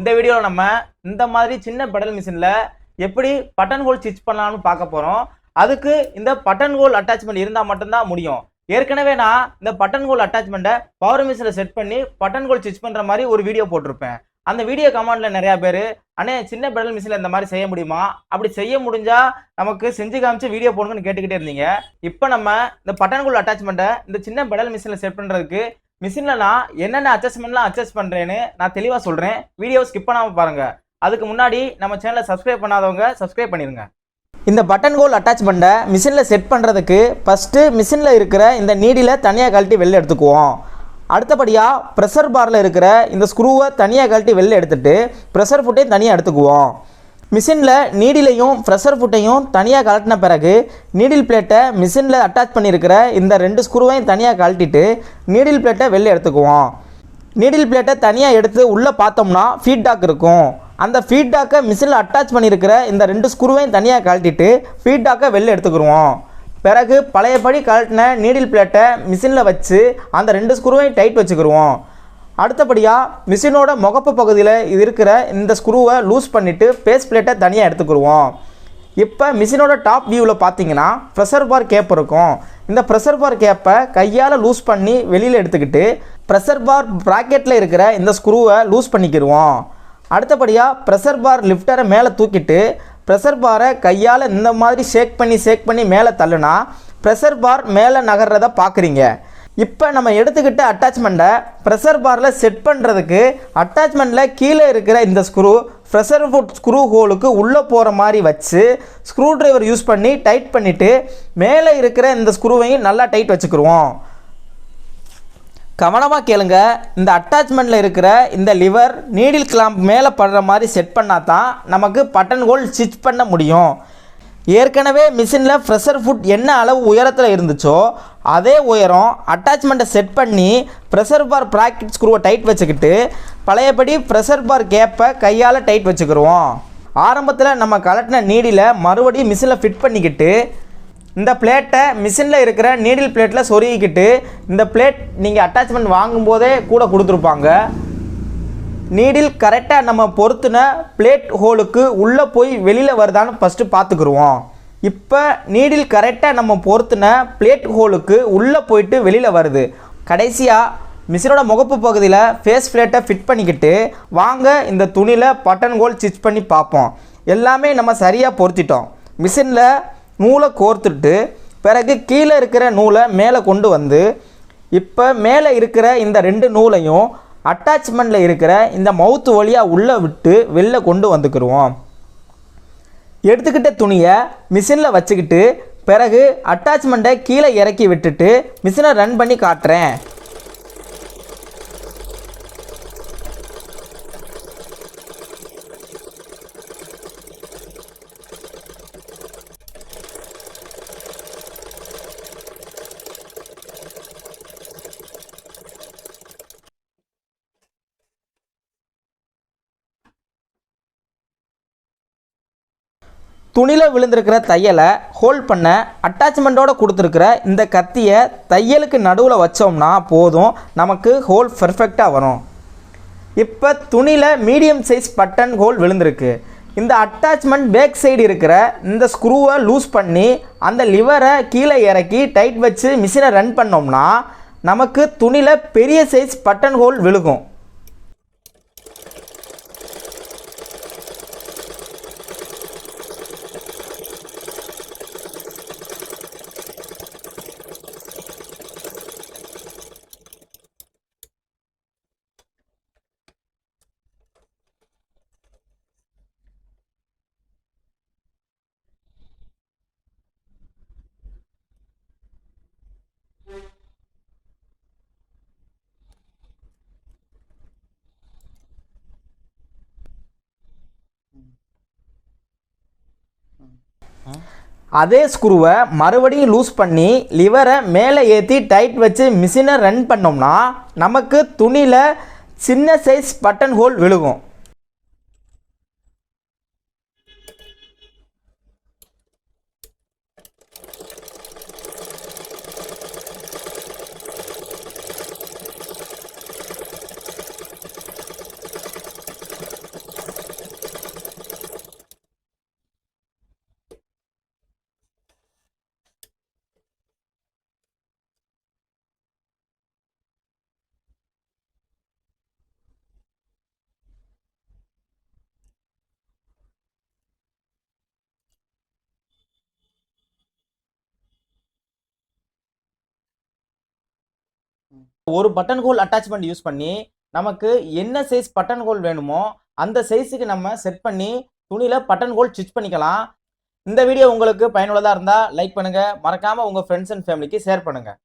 இந்த வீடியோவில் நம்ம இந்த மாதிரி சின்ன பெடல் மிஷினில் எப்படி பட்டன் ஹோல் ஸ்டிச் பண்ணலாம்னு பார்க்க போகிறோம் அதுக்கு இந்த பட்டன் ஹோல் அட்டாச்மெண்ட் இருந்தால் மட்டும்தான் முடியும். ஏற்கனவே நான் இந்த பட்டன் ஹோல் அட்டாச்மெண்ட்டை பவர் மிஷினில் செட் பண்ணி பட்டன் ஹோல் ஸ்டிச் பண்ணுற மாதிரி ஒரு வீடியோ போட்டிருப்பேன். அந்த வீடியோ கமெண்டில் நிறையா பேர் அண்ணே சின்ன பெடல் மிஷினில் இந்த மாதிரி செய்ய முடியுமா? அப்படி செய்ய முடிஞ்சால் நமக்கு செஞ்சு காமிச்சு வீடியோ போடுங்கன்னு கேட்டுக்கிட்டே இருந்தீங்க. இப்போ நம்ம இந்த பட்டன் ஹோல் அட்டாச்மெண்ட்டை இந்த சின்ன பெடல் மிஷினில் செட் பண்ணுறதுக்கு மிஷினில் நான் என்னென்ன அட்ஜஸ்ட்மெண்ட்லாம் அட்ஜஸ்ட் பண்ணுறேன்னு நான் தெளிவாக சொல்கிறேன் வீடியோ ஸ்கிப் பண்ணாமல் பாருங்கள் அதுக்கு முன்னாடி நம்ம சேனலை சப்ஸ்கிரைப் பண்ணாதவங்க சப்ஸ்கிரைப் பண்ணிடுங்க இந்த பட்டன் கோல் அட்டாச்மெண்ட்டை மிஷினில் செட் பண்ணுறதுக்கு ஃபஸ்ட்டு மிஷினில் இருக்கிற இந்த நீடியில் தனியாக கழட்டி வெளில எடுத்துக்குவோம். அடுத்தபடியாக ப்ரெஷர் பாரில் இருக்கிற இந்த ஸ்க்ரூவை தனியாக கழட்டி வெளில எடுத்துகிட்டு ப்ரெஷர் ஃபுட்டையும் தனியாக எடுத்துக்குவோம். மிஷினில் நீடிலையும் ப்ரெஷர் ஃபுட்டையும் தனியாக கழட்டின பிறகு நீடில் பிளேட்டை மிஷினில் அட்டாச் பண்ணியிருக்கிற இந்த ரெண்டு ஸ்க்ரூவையும் தனியாக கழட்டிட்டு நீடில் பிளேட்டை வெளில எடுத்துக்குவோம். நீடில் பிளேட்டை தனியாக எடுத்து உள்ளே பார்த்தோம்னா ஃபீட்பேக் இருக்கும். அந்த ஃபீட்பேக்கை மிஷினில் அட்டாச் பண்ணியிருக்கிற இந்த ரெண்டு ஸ்க்ரூவையும் தனியாக கழட்டிட்டு ஃபீட்பேக்கை வெளில எடுத்துக்கிருவோம். பிறகு பழையபடி கழட்டின நீடில் பிளேட்டை மிஷினில் வச்சு அந்த ரெண்டு ஸ்க்ரூவையும் டைட் வச்சுக்கிருவோம். அடுத்தபடியாக மிஷினோட முகப்பு பகுதியில் இது இருக்கிற இந்த ஸ்க்ரூவை லூஸ் பண்ணிவிட்டு பேஸ் பிளேட்டை தனியாக எடுத்துக்கிருவோம் இப்போ மிஷினோட டாப் வியூவில் பார்த்தீங்கன்னா ப்ரெஷர் பார் கேப் இருக்கும். இந்த ப்ரெஷர் பார் கேப்பை கையால் லூஸ் பண்ணி வெளியில் எடுத்துக்கிட்டு ப்ரெஷர் பார் ப்ராக்கெட்டில் இருக்கிற இந்த ஸ்க்ரூவை லூஸ் பண்ணிக்கிடுவோம். அடுத்தபடியாக ப்ரெஷர் பார் லிஃப்டரை மேலே தூக்கிட்டு ப்ரெஷர் பாரை கையால் இந்த மாதிரி ஷேக் பண்ணி ஷேக் பண்ணி மேலே தள்ளுனா ப்ரெஷர் பார் மேலே நகர்றதை பார்க்குறீங்க இப்போ நம்ம எடுத்துக்கிட்ட அட்டாச்மெண்ட்டை ப்ரெஷர் பாரில் செட் பண்ணுறதுக்கு அட்டாச்மெண்ட்டில் கீழே இருக்கிற இந்த ஸ்க்ரூ ப்ரெஷர் ஃபுட் ஸ்க்ரூ ஹோலுக்கு உள்ளே போகிற மாதிரி வச்சு ஸ்க்ரூ ட்ரைவர் யூஸ் பண்ணி டைட் பண்ணிவிட்டு மேலே இருக்கிற இந்த ஸ்க்ரூவையும் நல்லா டைட் வச்சுக்கிருவோம். கவனமாக கேளுங்க இந்த அட்டாச்மெண்ட்டில் இருக்கிற இந்த லிவர் நீடில் கிளாம்ப் மேலே படுற மாதிரி செட் பண்ணால் தான் நமக்கு பட்டன் ஹோல் ஸ்டிச் பண்ண முடியும். ஏற்கனவே மிஷினில் ப்ரெஷர் ஃபுட் என்ன அளவு உயரத்தில் இருந்துச்சோ அதே உயரம் அட்டாச்மெண்ட்டை செட் பண்ணி ப்ரெஷர் பார் ப்ராக்கெட் ஸ்க்ரூவை டைட் வச்சுக்கிட்டு பழையபடி ப்ரெஷர் பார் கேப்பை கையால் டைட் வச்சுக்கிருவோம். ஆரம்பத்தில் நம்ம கலட்டின நீடியில் மறுபடியும் மிஷினில் ஃபிட் பண்ணிக்கிட்டு இந்த பிளேட்டை மிஷினில் இருக்கிற நீடில் பிளேட்டில் சொருகிக்கிட்டு இந்த பிளேட் நீங்கள் அட்டாச்மெண்ட் வாங்கும்போதே கூட கொடுத்துருப்பாங்க. நீடில் கரெக்டாக நம்ம பொருத்தின பிளேட் ஹோலுக்கு உள்ளே போய் வெளியில் வருதான்னு ஃபஸ்ட்டு பார்த்துக்குருவோம். இப்போ நீடில் கரெக்டாக நம்ம பொருத்தின பிளேட் ஹோலுக்கு உள்ளே போயிட்டு வெளியில் வருது. கடைசியாக மிஷினோட முகப்பு பகுதியில் ஃபேஸ் பிளேட்டை ஃபிட் பண்ணிக்கிட்டு வாங்க இந்த துணியில் பட்டன் ஹோல் ஸ்டிச் பண்ணி பார்ப்போம். எல்லாமே நம்ம சரியாக பொருத்திட்டோம். மிஷினில் நூலை கோர்த்துட்டு பிறகு கீழே இருக்கிற நூலை மேலே கொண்டு வந்து இப்போ மேலே இருக்கிற இந்த ரெண்டு நூலையும் அட்டாச்மெண்ட்டில் இருக்கிற இந்த மவுத்து வழியாக உள்ளே விட்டு வெளில கொண்டு வந்துக்கிடுவோம் எடுத்துக்கிட்ட துணியை மிஷினில் வச்சுக்கிட்டு பிறகு அட்டாச்மெண்ட்டை கீழே இறக்கி விட்டுட்டு மிஷினை ரன் பண்ணி காட்டுறேன். துணியில் விழுந்திருக்கிற தையலை ஹோல்ட் பண்ண அட்டாச்மெண்ட்டோட கொடுத்துருக்கிற இந்த கத்தியை தையலுக்கு நடுவில் வச்சோம்னா போதும் நமக்கு ஹோல் பெர்ஃபெக்டாக வரும். இப்போ துணியில் மீடியம் சைஸ் பட்டன் ஹோல் விழுந்திருக்கு. இந்த அட்டாச்மெண்ட் பேக் சைடு இருக்கிற இந்த ஸ்க்ரூவை லூஸ் பண்ணி அந்த லிவரை கீழே இறக்கி டைட் வச்சு மிஷினை ரன் பண்ணோம்னா நமக்கு துணியில் பெரிய சைஸ் பட்டன் ஹோல் விழுகும். அதே ஸ்க்ரூவை மறுபடியும் லூஸ் பண்ணி லிவரை மேலே ஏற்றி டைட் வச்சு மிஷினை ரன் பண்ணோம்னா நமக்கு துணியில் சின்ன சைஸ் பட்டன் ஹோல் விழுகும். ஒரு பட்டன் ஹோல் அட்டாச்மெண்ட் யூஸ் பண்ணி நமக்கு என்ன சைஸ் பட்டன் ஹோல் வேணுமோ அந்த சைஸுக்கு நம்ம செட் பண்ணி துணியில் பட்டன் ஹோல் ஸ்டிச் பண்ணிக்கலாம். இந்த வீடியோ உங்களுக்கு பயனுள்ளதாக இருந்தால் லைக் பண்ணுங்க. மறக்காமல் உங்கள் ஃப்ரெண்ட்ஸ் அண்ட் ஃபேமிலிக்கு ஷேர் பண்ணுங்கள்